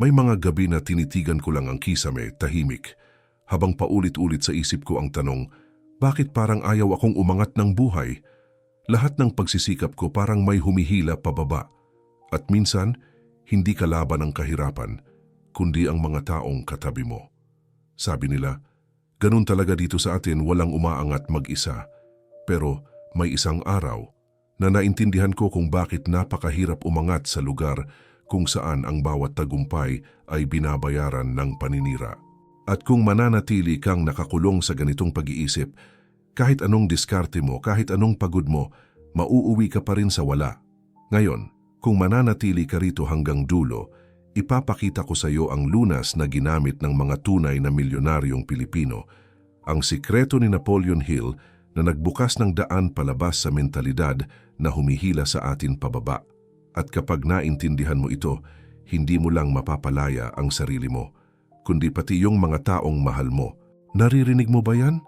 May mga gabi na tinitigan ko lang ang kisame, tahimik, habang paulit-ulit sa isip ko ang tanong, bakit parang ayaw akong umangat ng buhay? Lahat ng pagsisikap ko parang may humihila pababa. At minsan, hindi kalaban ang kahirapan, kundi ang mga taong katabi mo. Sabi nila, ganun talaga dito sa atin walang umaangat mag-isa. Pero may isang araw na naintindihan ko kung bakit napakahirap umangat sa lugar kung saan ang bawat tagumpay ay binabayaran ng paninira. At kung mananatili kang nakakulong sa ganitong pag-iisip, kahit anong diskarte mo, kahit anong pagod mo, mauuwi ka pa rin sa wala. Ngayon, kung mananatili ka rito hanggang dulo, ipapakita ko sa iyo ang lunas na ginamit ng mga tunay na milyonaryong Pilipino, ang sikreto ni Napoleon Hill na nagbukas ng daan palabas sa mentalidad na humihila sa atin pababa. At kapag naintindihan mo ito, hindi mo lang mapapalaya ang sarili mo, kundi pati yung mga taong mahal mo. Naririnig mo ba yan?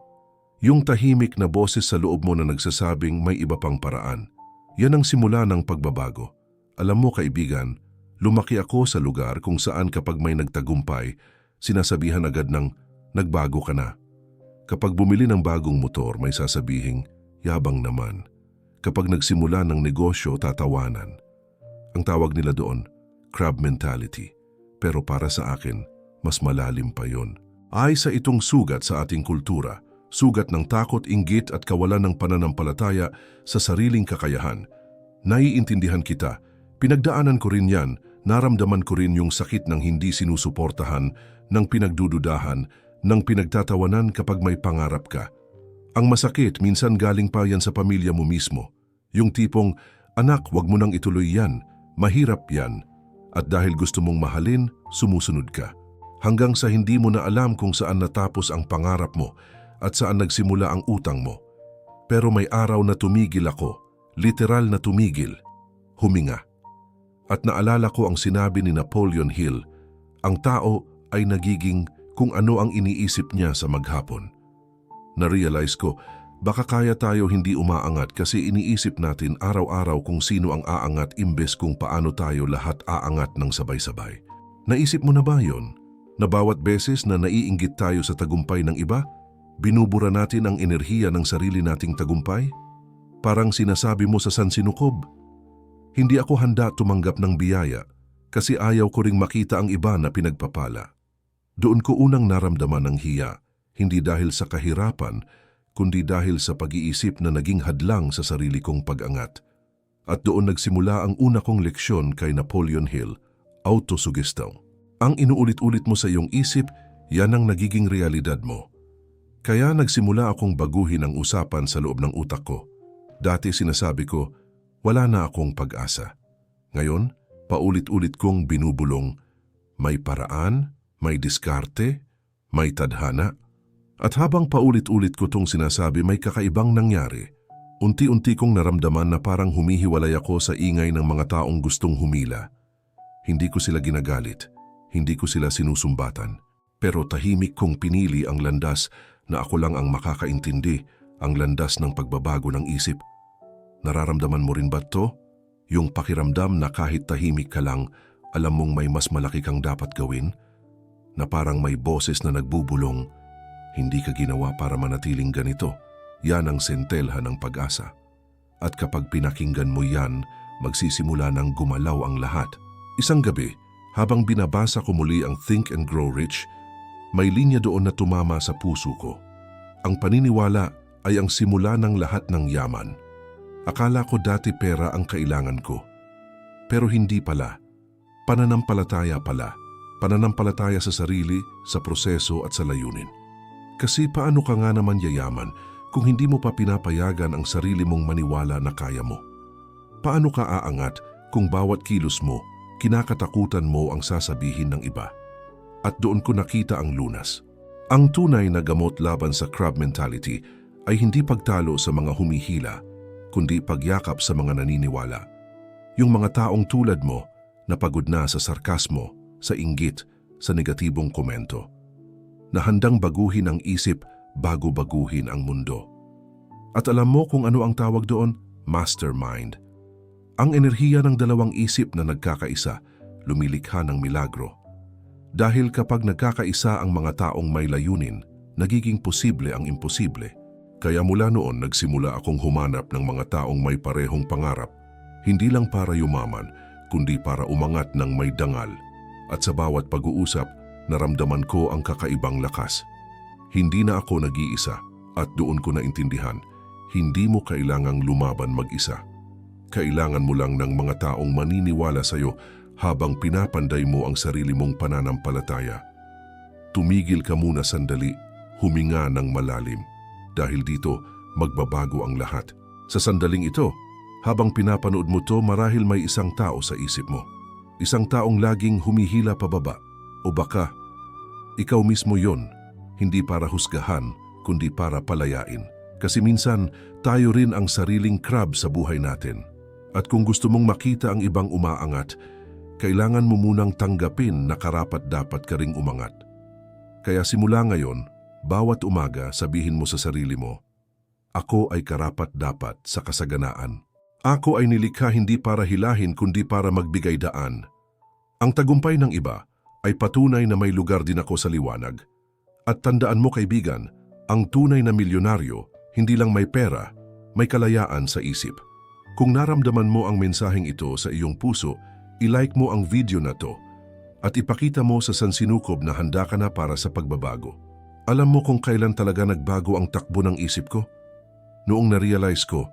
Yung tahimik na boses sa loob mo na nagsasabing may iba pang paraan. Yan ang simula ng pagbabago. Alam mo kaibigan, lumaki ako sa lugar kung saan kapag may nagtagumpay, sinasabihan agad ng nagbago ka na. Kapag bumili ng bagong motor, may sasabihing, yabang naman. Kapag nagsimula ng negosyo, tatawanan. Ang tawag nila doon, crab mentality. Pero para sa akin, mas malalim pa yon. Ay sa itong sugat sa ating kultura, sugat ng takot, inggit at kawalan ng pananampalataya sa sariling kakayahan. Naiintindihan kita, pinagdaanan ko rin yan, naramdaman ko rin yung sakit ng hindi sinusuportahan, ng pinagdududahan, ng pinagtatawanan kapag may pangarap ka. Ang masakit minsan galing pa yan sa pamilya mo mismo. Yung tipong, anak, wag mo nang ituloy yan, mahirap yan. At dahil gusto mong mahalin, sumusunod ka. Hanggang sa hindi mo na alam kung saan natapos ang pangarap mo at saan nagsimula ang utang mo. Pero may araw na tumigil ako, literal na tumigil, huminga. At naalala ko ang sinabi ni Napoleon Hill, ang tao ay nagiging kung ano ang iniisip niya sa maghapon. Na-realize ko, baka kaya tayo hindi umaangat kasi iniisip natin araw-araw kung sino ang aangat imbes kung paano tayo lahat aangat ng sabay-sabay. Naisip mo na ba yon? Na bawat beses na naiinggit tayo sa tagumpay ng iba, binubura natin ang enerhiya ng sarili nating tagumpay? Parang sinasabi mo sa sansinukob, hindi ako handa tumanggap ng biyaya kasi ayaw ko ring makita ang iba na pinagpapala. Doon ko unang naramdaman ng hiya, hindi dahil sa kahirapan, kundi dahil sa pag-iisip na naging hadlang sa sarili kong pag-angat. At doon nagsimula ang una kong leksyon kay Napoleon Hill, autosugestong. Ang inuulit-ulit mo sa iyong isip, yan ang nagiging realidad mo. Kaya nagsimula akong baguhin ang usapan sa loob ng utak ko. Dati sinasabi ko, wala na akong pag-asa. Ngayon, paulit-ulit kong binubulong, may paraan, may diskarte, may tadhana. At habang paulit-ulit ko tong sinasabi may kakaibang nangyari, unti-unti kong naramdaman na parang humihiwalay ako sa ingay ng mga taong gustong humila. Hindi ko sila ginagalit, hindi ko sila sinusumbatan, pero tahimik kong pinili ang landas na ako lang ang makakaintindi, ang landas ng pagbabago ng isip. Nararamdaman mo rin ba to? Yung pakiramdam na kahit tahimik ka lang, alam mong may mas malaki kang dapat gawin? Na parang may boses na nagbubulong, hindi ka ginawa para manatiling ganito. Yan ang sentelha ng pag-asa. At kapag pinakinggan mo yan, magsisimula ng gumalaw ang lahat. Isang gabi, habang binabasa ko muli ang Think and Grow Rich, may linya doon na tumama sa puso ko. Ang paniniwala ay ang simula ng lahat ng yaman. Akala ko dati pera ang kailangan ko. Pero hindi pala. Pananampalataya pala. Pananampalataya sa sarili, sa proseso at sa layunin. Kasi paano ka nga naman yayaman kung hindi mo pa pinapayagan ang sarili mong maniwala na kaya mo? Paano ka aangat kung bawat kilos mo kinakatakutan mo ang sasabihin ng iba. At doon ko nakita ang lunas. Ang tunay na gamot laban sa crab mentality ay hindi pagtalo sa mga humihila, kundi pagyakap sa mga naniniwala. Yung mga taong tulad mo na pagod na sa sarkasmo, sa inggit, sa negatibong komento. Na handang baguhin ang isip bago baguhin ang mundo. At alam mo kung ano ang tawag doon? Mastermind. Ang enerhiya ng dalawang isip na nagkakaisa, lumilikha ng milagro. Dahil kapag nagkakaisa ang mga taong may layunin, nagiging posible ang imposible. Kaya mula noon nagsimula akong humanap ng mga taong may parehong pangarap, hindi lang para yumaman, kundi para umangat ng may dangal. At sa bawat pag-uusap, naramdaman ko ang kakaibang lakas. Hindi na ako nag-iisa at doon ko naintindihan, hindi mo kailangang lumaban mag-isa. Kailangan mo lang ng mga taong maniniwala sa'yo habang pinapanday mo ang sarili mong pananampalataya. Tumigil ka muna sandali, huminga ng malalim. Dahil dito, magbabago ang lahat. Sa sandaling ito, habang pinapanood mo to marahil may isang tao sa isip mo. Isang taong laging humihila pababa. O baka, ikaw mismo yon, hindi para husgahan, kundi para palayain. Kasi minsan, tayo rin ang sariling crab sa buhay natin. At kung gusto mong makita ang ibang umaangat, kailangan mo munang tanggapin na karapat dapat ka ring umangat. Kaya simula ngayon, bawat umaga sabihin mo sa sarili mo, Ako ay karapat dapat sa kasaganaan. Ako ay nilikha hindi para hilahin kundi para magbigay daan. Ang tagumpay ng iba ay patunay na may lugar din ako sa liwanag. At tandaan mo kaibigan, ang tunay na milyonaryo hindi lang may pera, may kalayaan sa isip. Kung naramdaman mo ang mensaheng ito sa iyong puso, ilike mo ang video na to at ipakita mo sa sansinukob na handa ka na para sa pagbabago. Alam mo kung kailan talaga nagbago ang takbo ng isip ko? Noong na-realize ko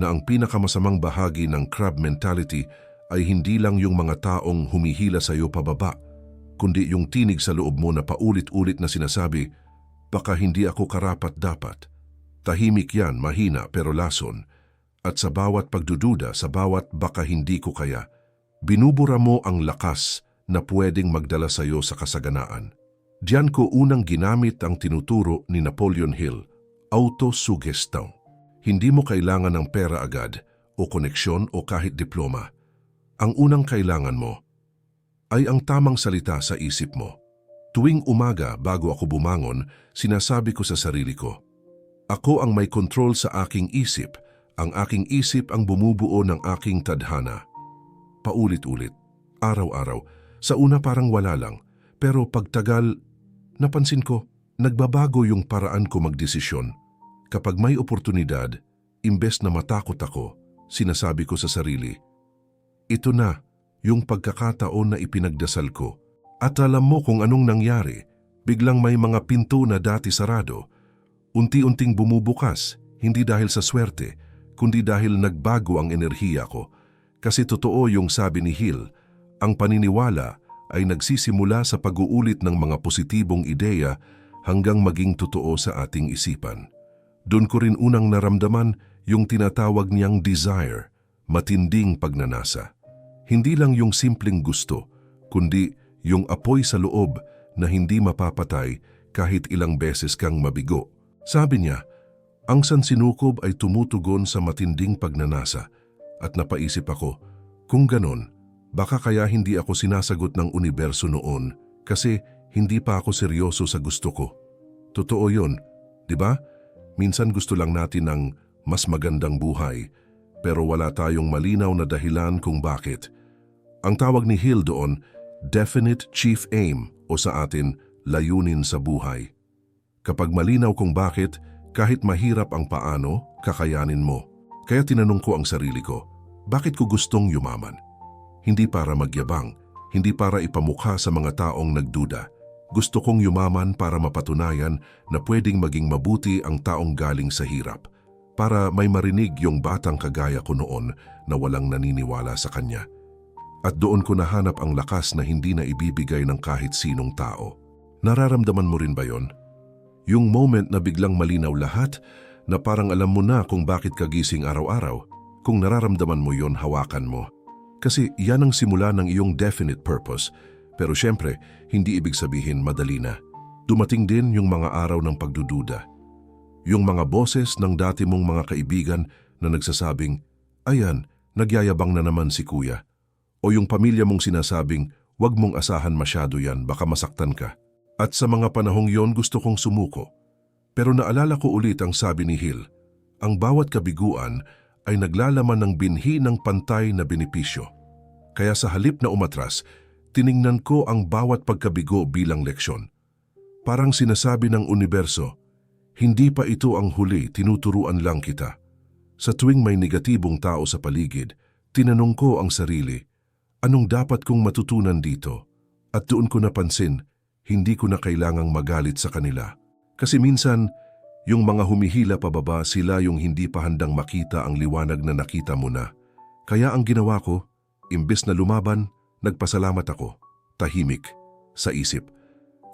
na ang pinakamasamang bahagi ng crab mentality ay hindi lang yung mga taong humihila sa iyo pababa, kundi yung tinig sa loob mo na paulit-ulit na sinasabi, baka hindi ako karapat dapat. Tahimik yan, mahina pero lason. At sa bawat pagdududa, sa bawat baka hindi ko kaya, binubura mo ang lakas na pwedeng magdala sa iyo sa kasaganaan. Diyan ko unang ginamit ang tinuturo ni Napoleon Hill, autosuggestion. Hindi mo kailangan ng pera agad o koneksyon o kahit diploma. Ang unang kailangan mo ay ang tamang salita sa isip mo. Tuwing umaga bago ako bumangon, sinasabi ko sa sarili ko, Ako ang may control sa aking isip, ang aking isip ang bumubuo ng aking tadhana. Paulit-ulit, araw-araw, sa una parang wala lang, pero pagtagal, napansin ko, nagbabago yung paraan ko magdesisyon. Kapag may oportunidad, imbes na matakot ako, sinasabi ko sa sarili, ito na, yung pagkakataon na ipinagdasal ko. At alam mo kung anong nangyari, biglang may mga pinto na dati sarado. Unti-unting bumubukas, hindi dahil sa swerte, kundi dahil nagbago ang enerhiya ko. Kasi totoo yung sabi ni Hill, ang paniniwala ay nagsisimula sa pag-uulit ng mga positibong ideya hanggang maging totoo sa ating isipan. Doon ko rin unang naramdaman yung tinatawag niyang desire, matinding pagnanasa. Hindi lang yung simpleng gusto, kundi yung apoy sa loob na hindi mapapatay kahit ilang beses kang mabigo. Sabi niya, ang sansinukob ay tumutugon sa matinding pagnanasa at napaisip ako, kung ganon, baka kaya hindi ako sinasagot ng universo noon kasi hindi pa ako seryoso sa gusto ko. Totoo yun, di ba? Minsan gusto lang natin ng mas magandang buhay, pero wala tayong malinaw na dahilan kung bakit. Ang tawag ni Hill doon, definite chief aim o sa atin, layunin sa buhay. Kapag malinaw kung bakit, kahit mahirap ang paano, kakayanin mo. Kaya tinanong ko ang sarili ko, bakit ko gustong yumaman? Hindi para magyabang, hindi para ipamukha sa mga taong nagduda. Gusto kong yumaman para mapatunayan na pwedeng maging mabuti ang taong galing sa hirap para may marinig yung batang kagaya ko noon na walang naniniwala sa kanya. At doon ko nahanap ang lakas na hindi na ibibigay ng kahit sinong tao. Nararamdaman mo rin ba yon? Yung moment na biglang malinaw lahat, na parang alam mo na kung bakit kagising araw-araw, kung nararamdaman mo yon hawakan mo. Kasi yan ang simula ng iyong definite purpose, pero syempre, hindi ibig sabihin madali na. Dumating din yung mga araw ng pagdududa yung mga boses ng dati mong mga kaibigan na nagsasabing, ayan, nagyayabang na naman si kuya. O yung pamilya mong sinasabing, wag mong asahan masyado yan, baka masaktan ka. At sa mga panahong yon gusto kong sumuko. Pero naalala ko ulit ang sabi ni Hill, ang bawat kabiguan ay naglalaman ng binhi ng pantay na benepisyo. Kaya sa halip na umatras, tiningnan ko ang bawat pagkabigo bilang leksyon. Parang sinasabi ng universo, hindi pa ito ang huli, tinuturuan lang kita. Sa tuwing may negatibong tao sa paligid, tinanong ko ang sarili, anong dapat kong matutunan dito? At doon ko napansin, hindi ko na kailangang magalit sa kanila. Kasi minsan, yung mga humihila pababa sila yung hindi pa handang makita ang liwanag na nakita mo na. Kaya ang ginawa ko, imbes na lumaban, nagpasalamat ako, tahimik, sa isip.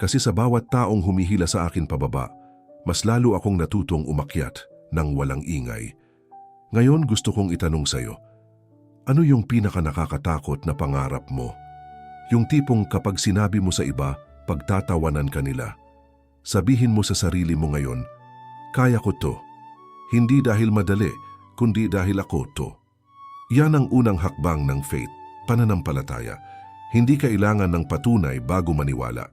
Kasi sa bawat taong humihila sa akin pababa, mas lalo akong natutong umakyat ng walang ingay. Ngayon gusto kong itanong sa'yo, ano yung pinaka nakakatakot na pangarap mo? Yung tipong kapag sinabi mo sa iba, pagtatawanan ka nila. Sabihin mo sa sarili mo ngayon, kaya ko to. Hindi dahil madali, kundi dahil ako to. Yan ang unang hakbang ng faith, pananampalataya. Hindi kailangan ng patunay bago maniwala.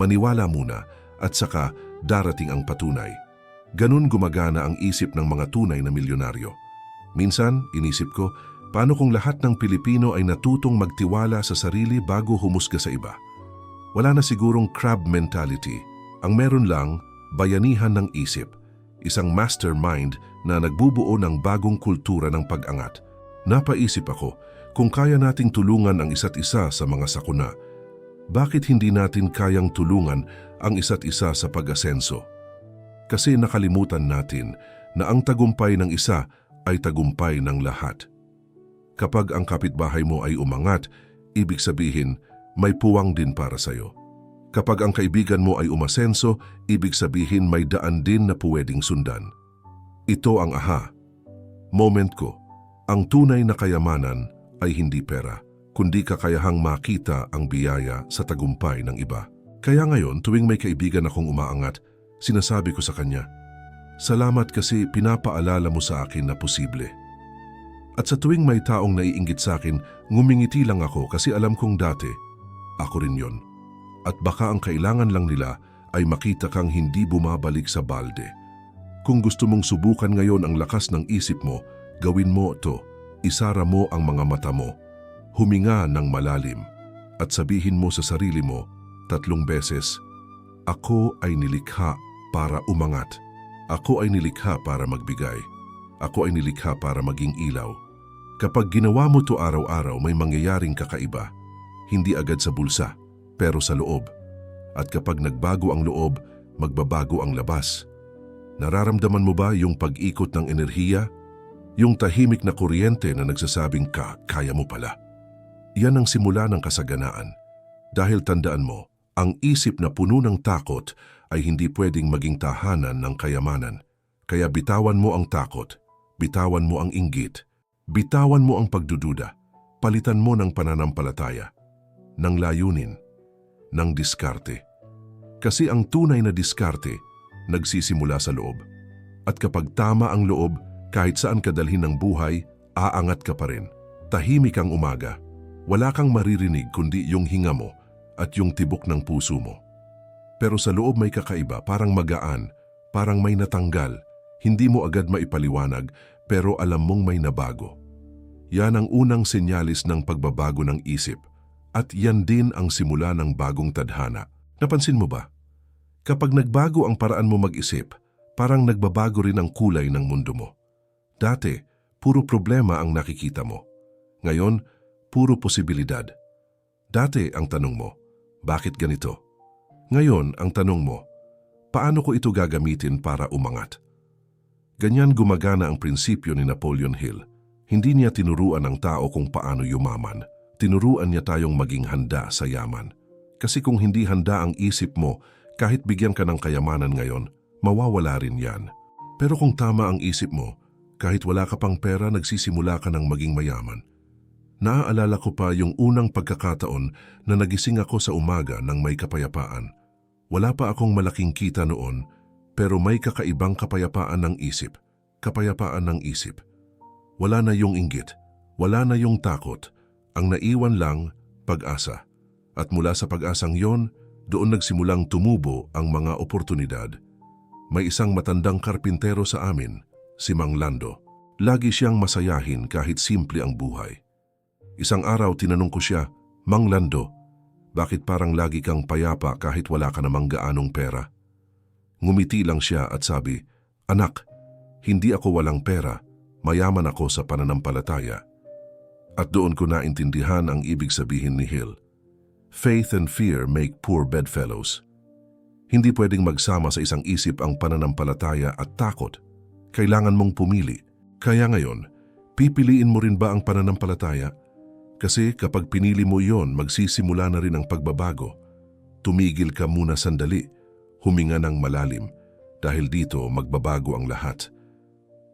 Maniwala muna at saka darating ang patunay. Ganun gumagana ang isip ng mga tunay na milyonaryo. Minsan, inisip ko, paano kung lahat ng Pilipino ay natutong magtiwala sa sarili bago humusga sa iba? Wala na sigurong crab mentality. Ang meron lang, bayanihan ng isip. Isang mastermind na nagbubuo ng bagong kultura ng pag-angat. Napaisip ako, kung kaya nating tulungan ang isa't isa sa mga sakuna, bakit hindi natin kayang tulungan ang isa't isa sa pag-asenso? Kasi nakalimutan natin na ang tagumpay ng isa ay tagumpay ng lahat. Kapag ang kapitbahay mo ay umangat, ibig sabihin may puwang din para sa'yo. Kapag ang kaibigan mo ay umasenso, ibig sabihin may daan din na pwedeng sundan. Ito ang aha. Moment ko, ang tunay na kayamanan ay hindi pera, kundi kakayahang makita ang biyaya sa tagumpay ng iba. Kaya ngayon, tuwing may kaibigan akong umaangat, sinasabi ko sa kanya, Salamat kasi pinapaalala mo sa akin na posible. At sa tuwing may taong naiinggit sa akin, ngumingiti lang ako kasi alam kong dati, ako rin yon. At baka ang kailangan lang nila ay makita kang hindi bumabalik sa balde. Kung gusto mong subukan ngayon ang lakas ng isip mo, gawin mo ito. Isara mo ang mga mata mo. Huminga ng malalim. At sabihin mo sa sarili mo, tatlong beses, Ako ay nilikha para umangat. Ako ay nilikha para magbigay. Ako ay nilikha para maging ilaw. Kapag ginawa mo to araw-araw, may mangyayaring kakaiba. Hindi agad sa bulsa, pero sa loob. At kapag nagbago ang loob, magbabago ang labas. Nararamdaman mo ba yung pag-ikot ng enerhiya? Yung tahimik na kuryente na nagsasabing ka, kaya mo pala. Yan ang simula ng kasaganaan. Dahil tandaan mo, ang isip na puno ng takot ay hindi pwedeng maging tahanan ng kayamanan. Kaya bitawan mo ang takot, bitawan mo ang inggit, bitawan mo ang pagdududa, palitan mo ng pananampalataya, ng layunin, ng diskarte. Kasi ang tunay na diskarte, nagsisimula sa loob. At kapag tama ang loob, kahit saan ka dalhin ng buhay, aangat ka pa rin. Tahimik ang umaga. Wala kang maririnig kundi yung hinga mo at yung tibok ng puso mo. Pero sa loob may kakaiba, parang magaan, parang may natanggal. Hindi mo agad maipaliwanag, pero alam mong may nabago. Yan ang unang senyalis ng pagbabago ng isip. At yan din ang simula ng bagong tadhana. Napansin mo ba? Kapag nagbago ang paraan mo mag-isip, parang nagbabago rin ang kulay ng mundo mo. Dati, puro problema ang nakikita mo. Ngayon, puro posibilidad. Dati ang tanong mo, bakit ganito? Ngayon ang tanong mo, paano ko ito gagamitin para umangat? Ganyan gumagana ang prinsipyo ni Napoleon Hill. Hindi niya tinuruan ang tao kung paano yumaman. Tinuruan niya tayong maging handa sa yaman. Kasi kung hindi handa ang isip mo, kahit bigyan ka ng kayamanan ngayon, mawawala rin yan. Pero kung tama ang isip mo, kahit wala ka pang pera, nagsisimula ka ng maging mayaman. Naaalala ko pa yung unang pagkakataon na nagising ako sa umaga ng may kapayapaan. Wala pa akong malaking kita noon, pero may kakaibang kapayapaan ng isip. Kapayapaan ng isip. Wala na yung inggit, wala na yung takot. Ang naiwan lang, pag-asa. At mula sa pag-asang yon, doon nagsimulang tumubo ang mga oportunidad. May isang matandang karpintero sa amin, si Mang Lando. Lagi siyang masayahin kahit simple ang buhay. Isang araw tinanong ko siya, Mang Lando, Bakit parang lagi kang payapa kahit wala ka namang gaanong pera? Ngumiti lang siya at sabi, Anak, hindi ako walang pera, mayaman ako sa pananampalataya. At doon ko naintindihan ang ibig sabihin ni Hill. Faith and fear make poor bedfellows. Hindi pwedeng magsama sa isang isip ang pananampalataya at takot. Kailangan mong pumili. Kaya ngayon, pipiliin mo rin ba ang pananampalataya? Kasi kapag pinili mo yon, magsisimula na rin ang pagbabago. Tumigil ka muna sandali, huminga ng malalim, dahil dito magbabago ang lahat.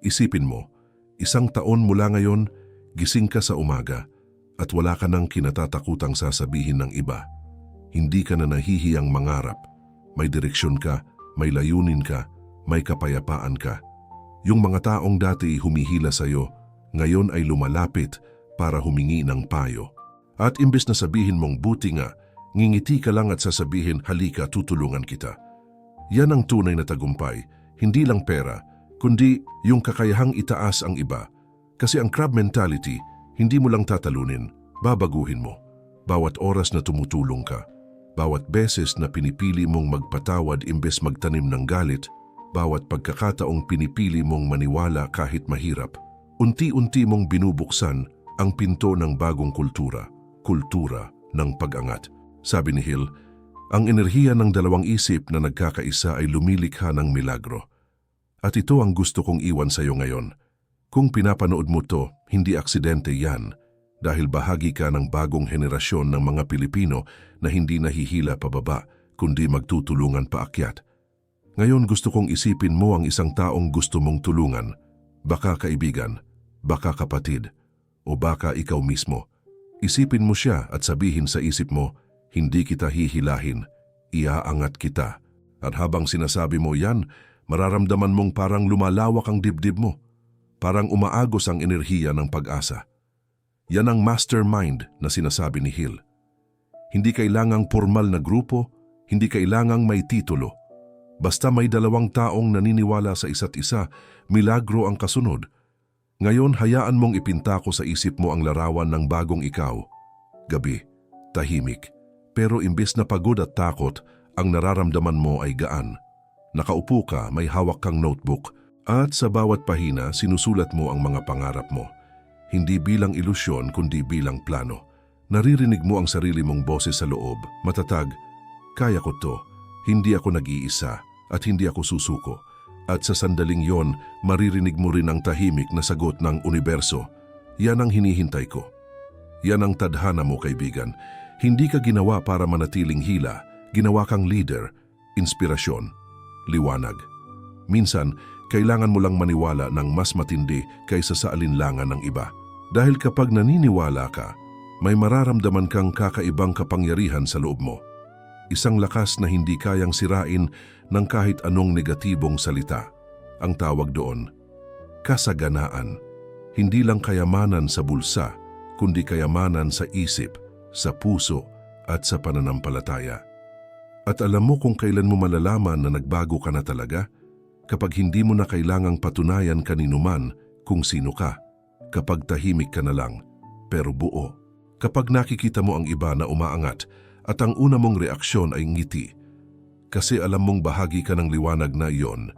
Isipin mo, isang taon mula ngayon, gising ka sa umaga at wala ka nang kinatatakutang sasabihin ng iba. Hindi ka na nahihiyang mangarap. May direksyon ka, may layunin ka, may kapayapaan ka. Yung mga taong dati humihila sa'yo, ngayon ay lumalapit para humingi ng payo. At imbes na sabihin mong buti nga, ngingiti ka lang at sasabihin halika tutulungan kita. Yan ang tunay na tagumpay, hindi lang pera, kundi yung kakayahang itaas ang iba. Kasi ang crab mentality, hindi mo lang tatalunin, babaguhin mo. Bawat oras na tumutulong ka, bawat beses na pinipili mong magpatawad imbes magtanim ng galit, bawat pagkakataong pinipili mong maniwala kahit mahirap, unti-unti mong binubuksan ang pinto ng bagong kultura, kultura ng pag-angat. Sabi ni Hill, ang enerhiya ng dalawang isip na nagkakaisa ay lumilikha ng milagro. At ito ang gusto kong iwan sa iyo ngayon. Kung pinapanood mo to, hindi aksidente yan dahil bahagi ka ng bagong henerasyon ng mga Pilipino na hindi nahihila pababa kundi magtutulungan paakyat. Ngayon gusto kong isipin mo ang isang taong gusto mong tulungan, baka kaibigan, baka kapatid, o baka ikaw mismo. Isipin mo siya at sabihin sa isip mo, hindi kita hihilahin, iaangat kita. At habang sinasabi mo yan, mararamdaman mong parang lumalawak ang dibdib mo. Parang umaagos ang enerhiya ng pag-asa. Yan ang mastermind na sinasabi ni Hill. Hindi kailangang formal na grupo, hindi kailangang may titulo. Basta may dalawang taong naniniwala sa isa't isa, milagro ang kasunod. Ngayon hayaan mong ipinta ko sa isip mo ang larawan ng bagong ikaw. Gabi, tahimik, pero imbes na pagod at takot, ang nararamdaman mo ay gaan. Nakaupo ka, may hawak kang notebook, at sa bawat pahina sinusulat mo ang mga pangarap mo. Hindi bilang ilusyon kundi bilang plano. Naririnig mo ang sarili mong boses sa loob, matatag, kaya ko to, hindi ako nag-iisa at hindi ako susuko. At sa sandaling yon, maririnig mo rin ang tahimik na sagot ng universo. Yan ang hinihintay ko. Yan ang tadhana mo, kaibigan. Hindi ka ginawa para manatiling hila, ginawa kang leader, inspirasyon, liwanag. Minsan, kailangan mo lang maniwala ng mas matindi kaysa sa alinlangan ng iba. Dahil kapag naniniwala ka, may mararamdaman kang kakaibang kapangyarihan sa loob mo. Isang lakas na hindi kayang sirain ng kahit anong negatibong salita. Ang tawag doon, kasaganaan. Hindi lang kayamanan sa bulsa, kundi kayamanan sa isip, sa puso at sa pananampalataya. At alam mo kung kailan mo malalaman na nagbago ka na talaga? Kapag hindi mo na kailangang patunayan kanino man kung sino ka. Kapag tahimik ka na lang, pero buo. Kapag nakikita mo ang iba na umaangat at ang una mong reaksyon ay ngiti, kasi alam mong bahagi ka ng liwanag na iyon.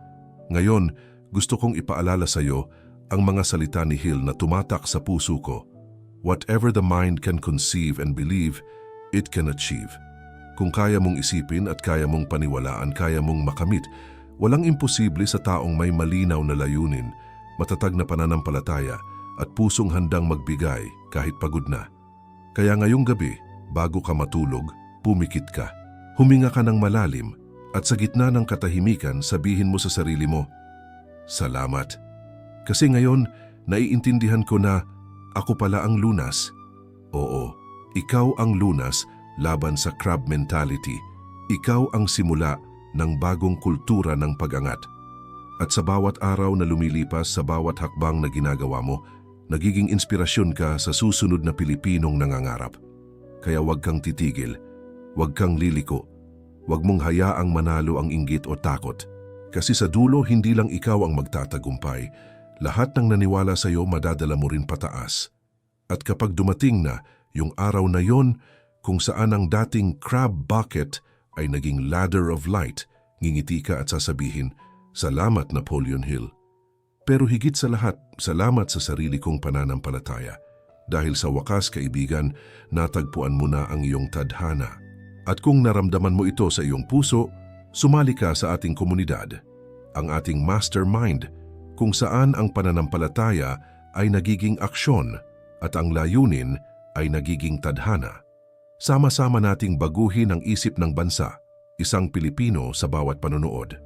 Ngayon, gusto kong ipaalala sa iyo ang mga salita ni Hill na tumatak sa puso ko. Whatever the mind can conceive and believe, it can achieve. Kung kaya mong isipin at kaya mong paniwalaan, kaya mong makamit, walang imposible sa taong may malinaw na layunin, matatag na pananampalataya at pusong handang magbigay kahit pagod na. Kaya ngayong gabi, bago ka matulog, pumikit ka. Huminga ka ng malalim at sa gitna ng katahimikan sabihin mo sa sarili mo, Salamat. Kasi ngayon, naiintindihan ko na ako pala ang lunas. Oo, ikaw ang lunas laban sa crab mentality. Ikaw ang simula ng bagong kultura ng pag-angat. At sa bawat araw na lumilipas sa bawat hakbang na ginagawa mo, nagiging inspirasyon ka sa susunod na Pilipinong nangangarap. Kaya huwag kang titigil, huwag kang liliko, huwag mong hayaang manalo ang inggit o takot. Kasi sa dulo, hindi lang ikaw ang magtatagumpay, lahat ng naniwala sa iyo madadala mo rin pataas. At kapag dumating na yung araw na yon, kung saan ang dating crab bucket ay naging ladder of light, ngingiti ka at sasabihin, Salamat Napoleon Hill. Pero higit sa lahat, salamat sa sarili kong pananampalataya. Dahil sa wakas kaibigan, natagpuan mo na ang iyong tadhana. At kung naramdaman mo ito sa iyong puso, sumali ka sa ating komunidad, ang ating mastermind, kung saan ang pananampalataya ay nagiging aksyon at ang layunin ay nagiging tadhana. Sama-sama nating baguhin ang isip ng bansa, isang Pilipino sa bawat panonood.